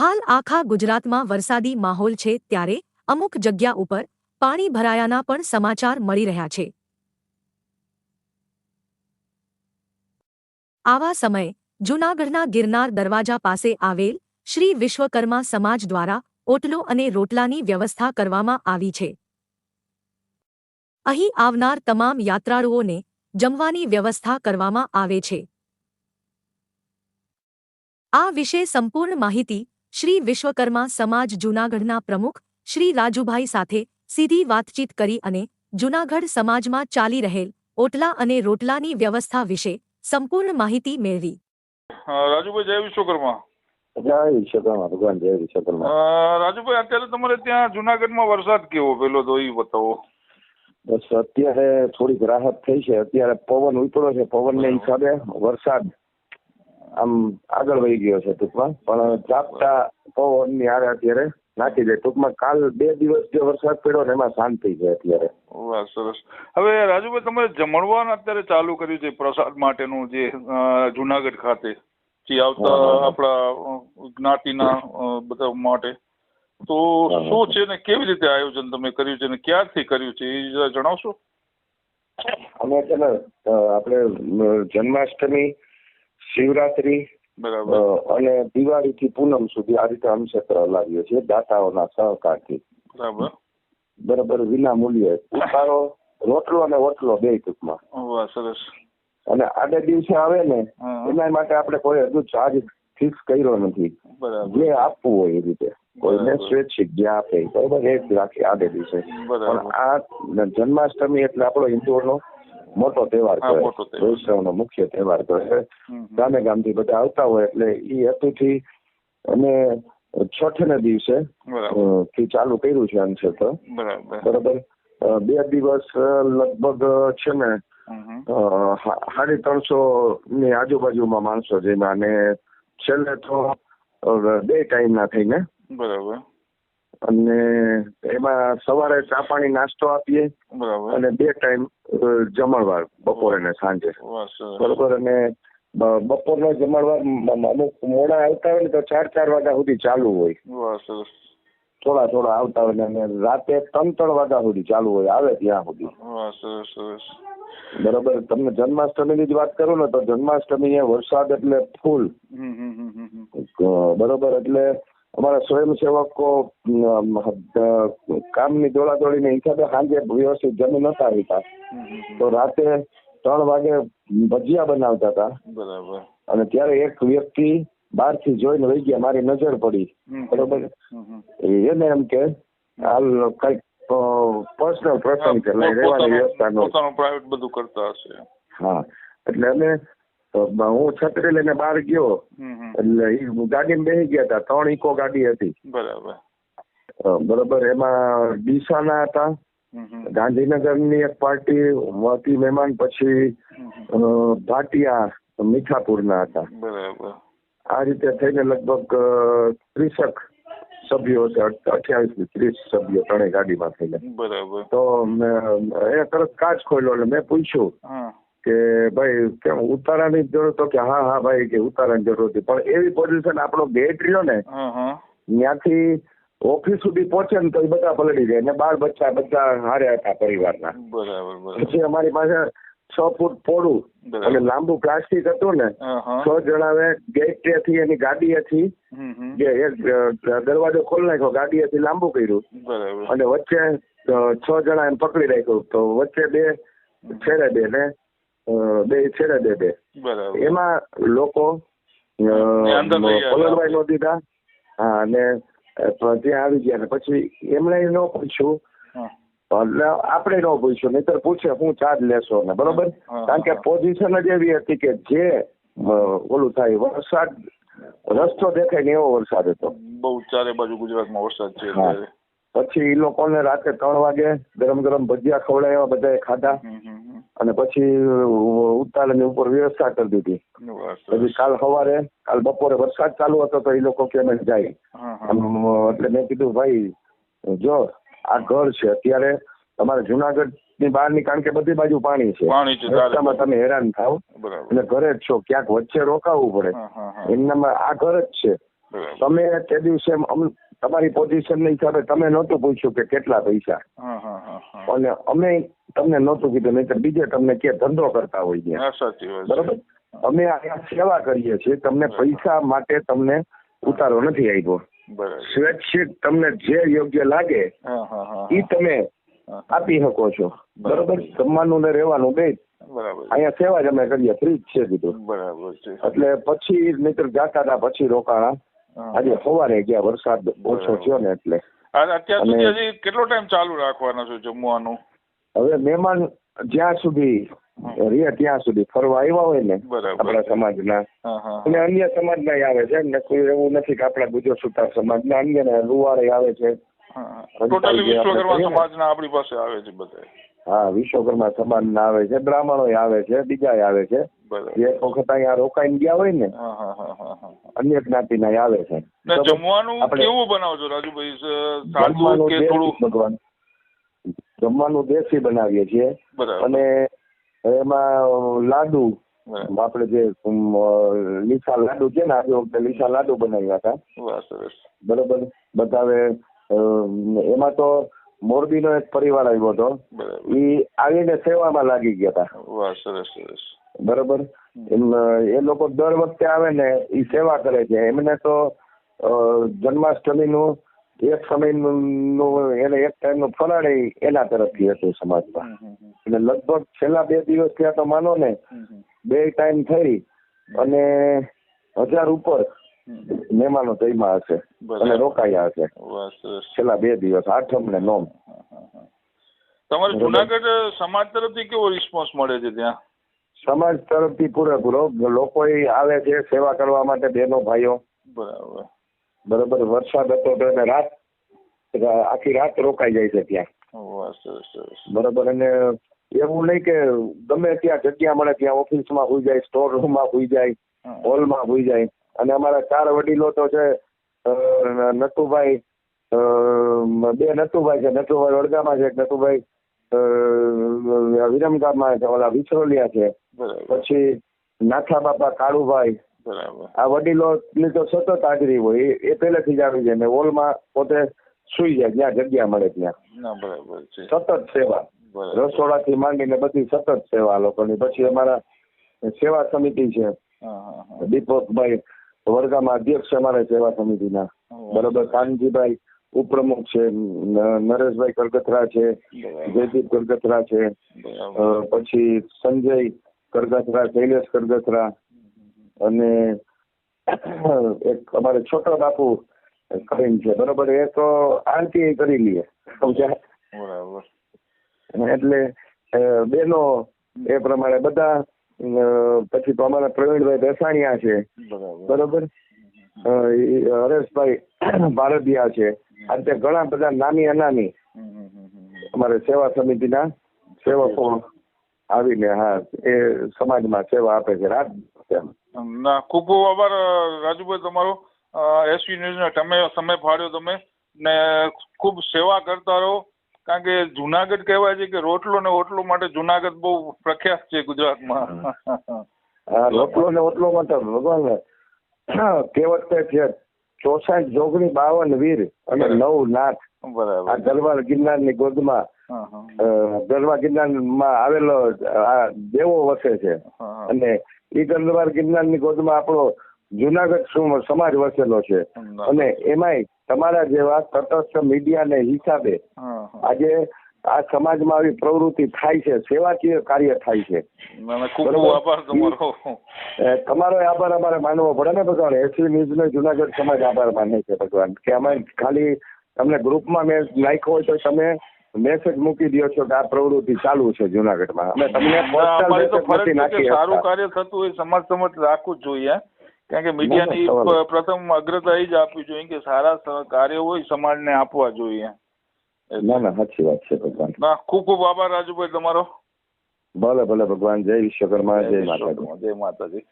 હાલ આખા ગુજરાતમાં વરસાદી માહોલ છે ત્યારે અમુક જગ્યા ઉપર પાણી ભરાયાના પણ સમાચાર મળી રહ્યા છે. આવા સમયે જૂનાગઢના ગિરનાર દરવાજા પાસે આવેલ શ્રી વિશ્વકર્મા સમાજ દ્વારા ઓટલો અને રોટલાની વ્યવસ્થા કરવામાં આવી છે. અહીં આવનાર તમામ યાત્રાળુઓને જમવાની વ્યવસ્થા કરવામાં આવે છે. આ વિશે સંપૂર્ણ માહિતી શ્રી વિશ્વકર્મા સમાજ જૂનાગઢના પ્રમુખ શ્રી રાજુભાઈ સાથે સીધી વાતચીત કરી અને જૂનાગઢ સમાજમાં ચાલી રહેલ ઓટલા અને રોટલાની વ્યવસ્થા વિશે સંપૂર્ણ માહિતી મેળવી. રાજુભાઈ જય વિશ્વકર્મા. જય વિશ્વકર્મા ભગવાન જય વિશ્વકર્મા. રાજુભાઈ અત્યારે તમારે ત્યાં જુનાગઢમાં વરસાદ કેવો પેલો તો એ બતાવો. બસ અત્યારે થોડીક રાહત થઈ છે. અત્યારે પવન ઉપડ્યો છે. પવનને હિસાબે વરસાદ આમ આગળ વહી ગયો છે ટૂંકમાં. પણ ઝાપટા પવનની હારે અત્યારે નાખી દે. ટૂંકમાં કાલ બે દિવસ જે વરસાદ પડ્યો ને એમાં શાંતિ છે અત્યારે. વાહ સરસ. હવે રાજુભાઈ તમે જમણવાર અત્યારે ચાલુ કર્યું છે પ્રસાદ માટેનું જે જુનાગઢ ખાતે જે આવતા. આપણા જ્ઞાતિના બધા માટે. તો. શું છે ને કેવી રીતે આયોજન તમે કર્યું છે ને ક્યારથી કર્યું છે એ જણાવશો? અમે છે ને આપણે જન્માષ્ટમી શિવરાત્રી બરાબર. અને દિવાળી થી પૂનમ સુધી આ રીતે અમક્ષેત્ર હલાવીએ છીએ દાતાઓના સહકારથી. બરાબર. બરાબર વિના મૂલ્યે. ઉતારો રોટલો અને ઓટલો બે ટૂંકમાં. સરસ. અને આડે દિવસે આવે ને એના માટે આપણે કોઈ હજુ ચાર્જ ફિક્સ કર્યો નથી. જે આપવું હોય એ રીતે. કોઈને. સ્વૈચ્છિક જે આપે બરાબર એ જ રાખી આડે દિવસે. પણ આ જન્માષ્ટમી એટલે આપણો હિન્દુઓનો મોટો તહેવાર કહે વૈષ્ણવનો મુખ્ય તહેવાર કહે ગામે ગામ ગામથી બધા આવતા હોય એટલે એ હેતુથી અમે છઠ ને દિવસે થી ચાલુ કર્યું છે અંશે તો બરાબર. બે દિવસ લગભગ છે ને સાડી ત્રણસો ની આજુબાજુમાં માણસો જેમાં અને છેલ્લે તો બે ટાઈમ ના થઈને બરાબર. અને એમાં સવારે ચા પાણી નાસ્તો આપીએ અને બે ટાઈમ જમણવાર બપોરે ને સાંજે. બરોબર? અને બપોરનો જમણવાર અમુક મોડા આવતા હોય ને તો ચાર ચાર વાગ્યા સુધી ચાલુ હોય. થોડા થોડા આવતા હોય ને અને રાતે ત્રણ ત્રણ વાગ્યા સુધી ચાલુ હોય આવે ત્યાં સુધી. બરોબર? તમને જન્માષ્ટમીની જ વાત કરું ને તો જન્માષ્ટમી એ વરસાદ એટલે ફૂલ. બરોબર? એટલે અમારા સ્વયંસેવકો કામની દોડાદોડીને હિસાબે સાંજે વ્યવસ્થિત જમી નતા આવતા. તો રાતે ત્રણ વાગે ભજીયા બનાવતા હતા. બરાબર. અને ત્યારે એક વ્યક્તિ બહારથી જોઈને વહી ગયા મારી નજર પડી. બરોબર. એને એમ કે હાલ કંઈક પર્સનલ પ્રસંગ છે એટલે રહેવાની વ્યવસ્થા નો પોતાનું પ્રાઇવેટ બધું કરતા હશે. હા. એટલે અમે હું છત્રી લઈને બહાર ગયો. એટલે એ ગાડીમાં બેસી ગયા હતા. ત્રણ ઇકો ગાડી હતી. બરાબર. બરોબર. એમાં ડીસાના હતા. ગાંધીનગરની ગાંધીનગરની એક પાર્ટી હતી મહેમાન પછી હમ, મીઠાપુર ના ભાટિયા મીઠાપુરના હતા. બરાબર. આ રીતે થઈને લગભગ ત્રીસક સભ્યો છે અઠ્યાવીસથી ત્રીસ સભ્યો ત્રણેય ગાડીમાં થઈને. બરાબર. તો મેં એ તરત કાચ ખોલ્યો. એટલે મેં પૂછ્યું કે ભાઈ કેમ ઉતારાની જરૂર તો કે હા હા ભાઈ કે ઉતારાની જરૂર હતી. પણ એવી પોઝિશન આપણો ગેટ રહ્યો ને ત્યાંથી ઓફિસ સુધી પહોંચે ને તો એ બધા પલડી જાય. ને બાર બચ્ચા બધા હારે હતા પરિવારના. પછી અમારી પાસે છ ફૂટ પોડું અને લાંબુ પ્લાસ્ટિક હતું ને છ જણાવે ગેટેથી એની ગાડી. એક દરવાજો ખોલી નાખ્યો ગાડી હતી લાંબુ કર્યું. અને વચ્ચે છ જણા એમ પકડી રાખ્યું. તો વચ્ચે બે છેડે બે ને બે છેડે બે બે. એમાં લોકો. પલળવાય નો દીધા. હા અને ત્યાં આવી ગયા. પછી એમણે ન પૂછ્યું. એટલે આપણે ન પૂછ્યું. નહીતર પૂછે હું ચાર્જ લેશો ને. બરોબર? કારણ કે પોઝિશન જ એવી હતી કે જે ઓલું થાય વરસાદ રસ્તો દેખાય ને એવો વરસાદ હતો. બહુ ચારે બાજુ ગુજરાતમાં વરસાદ છે પછી એ લોકોને રાતે ત્રણ વાગે ગરમ ગરમ ભજીયા ખવડાવ્યા બધાએ ખાધા. અને પછી ઉતારની ઉપર વ્યવસ્થા કરી દીધી. પછી કાલ સવારે કાલ બપોરે વરસાદ ચાલુ હતો તો એ લોકો કે જાય. એટલે મેં કીધું ભાઈ જો આ ઘર છે અત્યારે તમારે જુનાગઢની બહારની કારણ કે બધી બાજુ પાણી છે. રસ્તામાં તમે હેરાન થાવ. અને ઘરે જ છો ક્યાંક વચ્ચે રોકાવું પડે. એમનામાં આ ઘર જ છે. તમે તે દિવસે તમારી પોઝિશન હિસાબે તમે નહોતું પૂછ્યું કે કેટલા પૈસા. અને અમે તમને નહોતું કીધું નહીં બીજે તમને કે ધંધો કરતા હોય ત્યાં. હા સાચી વાત છે. બરોબર? અમે અહીંયા સેવા કરીએ છીએ તમને પૈસા માટે તમને ઉતારો નથી આવ્યો સ્વૈચ્છિક તમને જે યોગ્ય લાગે ઈ તમે આપી શકો છો. બરોબર? જમવાનું ને રહેવાનું બે અહીંયા સેવા જ અમે કરીએ ફ્રી જ છે કીધું. બરાબર છે. એટલે પછી મિત્ર જાતા હતા પછી રોકાણા. આજે સવારે ગયા વરસાદ ઓછો થયો ને એટલે. અત્યાર સુધી કેટલો ટાઈમ ચાલુ રાખવાનો છે જમવાનું? હવે મહેમાન જ્યાં સુધી રે ત્યાં સુધી ફરવા આવ્યા હોય ને આપણા સમાજના. અને અન્ય સમાજના આવે છે. ને કોઈ એવું નથી કે આપણા ગુજો સુતાર સમાજના અન્ય ને લુવાડે આવે છે. આપણે ના. પાસે આવે બધા હા વિશ્વકર્મા સમાજના આવે છે બ્રાહ્મણો આવે છે બીજા આવે છે. જે એક વખત અહીંયા રોકાઈને ગયા હોય ને અન્ય જ્ઞાતિ હા હા હા. અન્ય જ્ઞાતિના આવે છે. જમવાનું કેવું બનાવજો રાજુભાઈ? ભગવાન જમવાનું દેશી બનાવીએ છીએ. અને એમાં લાડુ. આપડે આપણે જે લીસા લાડુ છે ને આજે વખતે લીસા લાડુ બનાવ્યા હતા. બરોબર? બતાવે એમાં તો મોરબીનો એક પરિવાર આવ્યો હતો. ઈ આવીને સેવામાં લાગી ગયા હતા. વાહ સરસ સરસ. બરોબર? એ લોકો દર વખતે આવે ને ઈ સેવા કરે છે. એમને તો જન્માષ્ટમી જન્માષ્ટમીનું એક સમયનું એને એક ટાઈમનું ફરાળ એના તરફથી હતું સમાજમાં. એટલે લગભગ છેલ્લા બે દિવસ ત્યાં તો માનો ને બે ટાઈમ થઈ અને હજાર ઉપર મહેમાનો જઈમાં હશે અને રોકાયા હશે. છેલ્લા બે દિવસ આઠમ ને નોમ. તમારે જુનાગઢ સમાજ તરફથી કેવો રિસ્પોન્સ મળે છે ત્યાં? સમાજ તરફથી પૂરેપૂરો. લોકો આવે છે સેવા કરવા માટે બહેનો ભાઈઓ. બરાબર. બરોબર વરસાદ હતો તો એને રાત આખી રાત રોકાઈ જાય છે ત્યાં. બરોબર અને એવું નહીં કે ગમે ત્યાં જગ્યા મળે ત્યાં ઓફિસમાં હોઈ જાય સ્ટોર રૂમમાં હોઈ જાય હોલમાં હોઈ જાય. અને અમારા ચાર વડીલો તો છે નટુભાઈ બે નટુભાઈ છે નટુભાઈ વડગામાં છે નટુભાઈ વિરમગામમાં છે ઓલા વિછરોલિયા છે. પછી નાથા બાપા કાળુભાઈ બરાબર. આ વડીલો તો સતત હાજરી હોય એ- પહેલેથી જ આવી જાય ને હોલમાં પોતે સુઈ જાય જ્યાં જગ્યા મળે ત્યાં. બરાબર છે. સતત સેવા. રસોડાથી માંડીને બધી સતત સેવા લોકોની. પછી અમારા સેવા સમિતિ છે. દીપકભાઈ વર્ગામાં અધ્યક્ષ છે અમારા સેવા સમિતિના. બરોબર કાનજીભાઈ ઉપપ્રમુખ છે નરેશભાઈ કરગથરા છે જયદીપ કરગથરા છે પછી સંજય કરગથરા શૈલેષ કરગથરા અને એક અમારે છોટો બાપુ કરીને છે બરોબર એ તો આરતી કરી લઈએ સમજ્યા એટલે બેનો એ પ્રમાણે બધા પછી તો અમારા પ્રવીણભાઈ દસાણિયા છે બરોબર હરેશભાઈ ભારતીયા છે આજે ઘણા બધા નાની અનામી. અમારે સેવા સમિતિના સેવકો આવીને હા એ સમાજમાં સેવા આપે છે રાત. ના ખૂબ ખૂબ આભાર રાજુભાઈ તમારો. એસવી ન્યૂઝને તમે સમય ફાળ્યો તમે ને ખૂબ સેવા કરતા રહો. કારણ કે જુનાગઢ કહેવાય છે કે રોટલો ને ઓટલો માટે જુનાગઢ બહુ પ્રખ્યાત છે ગુજરાતમાં. હા રોટલો ને ઓટલો માટે ભગવાન કહેવત છે ચોસાઠ જોગણી બાવન વીર અને નવ નાથ આ બરાબર ગરવાલ ગિરનારની ગોદમાં ગરવા ગિરનારમાં આવેલો આ દેવો વસે છે. અને એ ગરવા ગિરનારની ગોદમાં આપણો જુનાગઢ સમાજ વસેલો છે. અને એમાંય તમારા જેવા તટસ્થ મીડિયાને હિસાબે. આજે આ સમાજમાં આવી પ્રવૃત્તિ થાય છે સેવાકીય કાર્ય થાય છે. તમારો. આભાર અમારે માનવો પડે ને ભગવાન? એસવી ન્યૂઝ ને જુનાગઢ સમાજ આભાર માને છે ભગવાન. કે અમે ખાલી તમને ગ્રુપમાં મેં નાખ્યો હોય તો તમે મેસેજ મૂકી દો છો કે આ પ્રવૃત્તિ ચાલુ છે જુનાગઢમાં. અમે તમને પોસ્ટલ નાખી સારું કાર્ય થતું હોય સમાજ સમજ રાખવું જ જોઈએ કારણ કે મીડિયાની પ્રથમ અગ્રતા એ જ આપવી જોઈએ કે સારા કાર્ય હોય સમાજને આપવા જોઈએ. ના ના સાચી વાત છે ભગવાન. ના ખૂબ ખૂબ આભાર રાજુભાઈ તમારો. ભલે ભલે ભગવાન. જય વિશ્વકર્મા જય માતાજી. જય માતાજી.